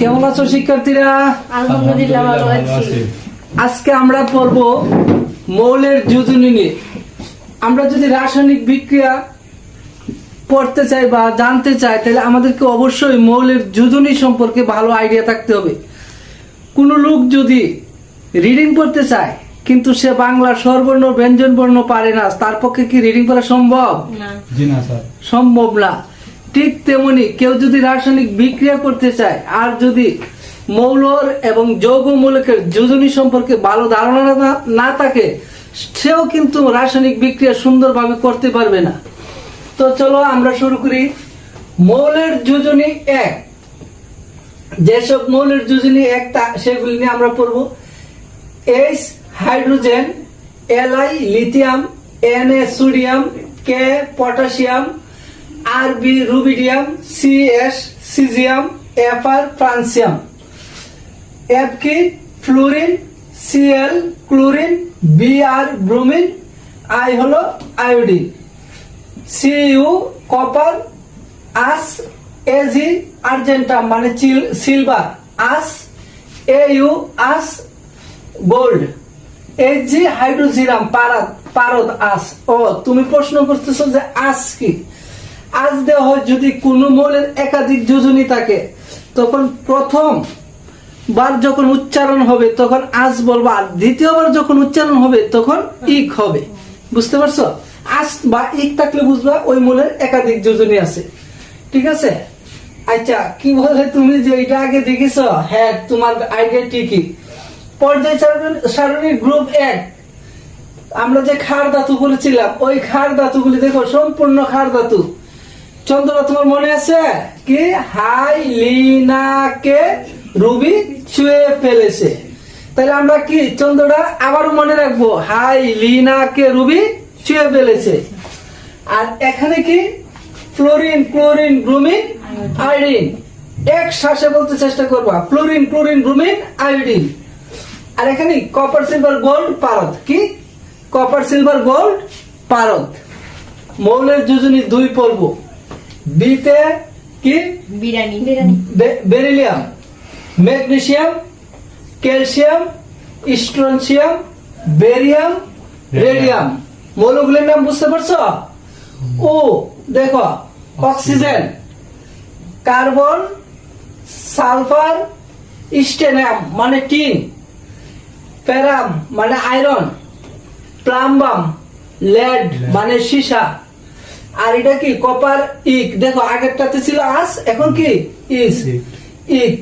কেমন আছো শিক্ষার্থীরা? আলহামদুলিল্লাহ ভালো আছি। আজকে আমরা পড়ব মৌলের যোজনী নিয়ে। আমরা যদি রাসায়নিক বিক্রিয়া পড়তে চাই বা জানতে চাই তাহলে আমাদেরকে অবশ্যই মৌলের যোজনী সম্পর্কে ভালো আইডিয়া থাকতে হবে। কোনো লোক যদি রিডিং পড়তে চায় কিন্তু সে বাংলা স্বরবর্ণ ব্যঞ্জন বর্ণ পারে না তার পক্ষে কি রিডিং করা সম্ভব? না। জি না স্যার। সম্ভব না। ঠিক তেমনি কেউ যদি রাসায়নিক বিক্রিয়া করতে চায়, আর যদি মৌলর এবং যৌগ মৌলকের যোজনী সম্পর্কে ভালো ধারণা না- থাকে, সেও কিন্তু রাসায়নিক বিক্রিয়া সুন্দরভাবে করতে পারবে না। তো চলো আমরা শুরু করি। মৌলের যোজনী এক। যেসব মৌলের যোজনী এক তা- সেগুলি নিয়ে আমরা পড়ব। H hydrogen L I lithium N A sodium K potassium R B rubidium C S caesium F R francium. F কি fluorine, C L, chlorine B R bromine, I হলো আয়োডিন। সি ইউ কপার, আস, A G argentum মানে silver, আস A U আস, gold. H G hydrargyrum পারদ পারদ, আস। ও, তুমি প্রশ্ন করতেছো যে আস কি? আজ দেওয়া হয় যদি কোনো মৌলের একাধিক যোজনী থাকে, তখন প্রথম বার যখন উচ্চারণ হবে, তখন আজ বলব, আর দ্বিতীয়বার যখন উচ্চারণ হবে, তখন ইক হবে। বুঝতে পারছ? আজ বা ইক থাকলে বুঝবা, ওই মূলের একাধিক যোজনী আছে। ঠিক আছে? আচ্ছা কি বলে তুমি যে এটা আগে দেখেছ? হ্যাঁ তোমার আইডিয়া ঠিকই পর্যায় সারণী- গ্রুপ এক। আমরা যে খার ধাতু বলেছিলাম, ওই ক্ষার ধাতুগুলি দেখো, সম্পূর্ণ খার ধাতু। চন্দ্রা তোমার মনে আছে? কি? হাই, লিনাকে রুবি ছুঁয়ে ফেলেছে। তাহলে আমরা কি চন্দ্রটা আবারও মনে রাখব, হাই, লিনাকে রুবি ছুঁয়ে ফেলেছে। আর এখানে কি? Fluorine, chlorine, bromine, iodine. এক শ্বাসে বলতে চেষ্টা করবা, ফ্লোরিন, ক্লোরিন, ব্রোমিন, আয়োডিন। আর এখানে কপার, সিলভার, গোল্ড, পারদ। কি? কপার, সিলভার, গোল্ড, পারদ। মৌলের যোজনী দুই পর্ব। বিতে কি? বিরিয়ানি বে- beryllium. Magnesium calcium strontium barium radium. মৌলগুলির নাম বুঝতে পারছ? ও দেখো অক্সিজেন কার্বন সালফার স্টেনাম মানে টিন প্যারাম মানে আয়রন প্লাম্বাম লেড। মানে সীসা। আর এটা কি? কপার ইক। দেখো আগেরটাতে ছিল আস এখন কি? ইস ইক।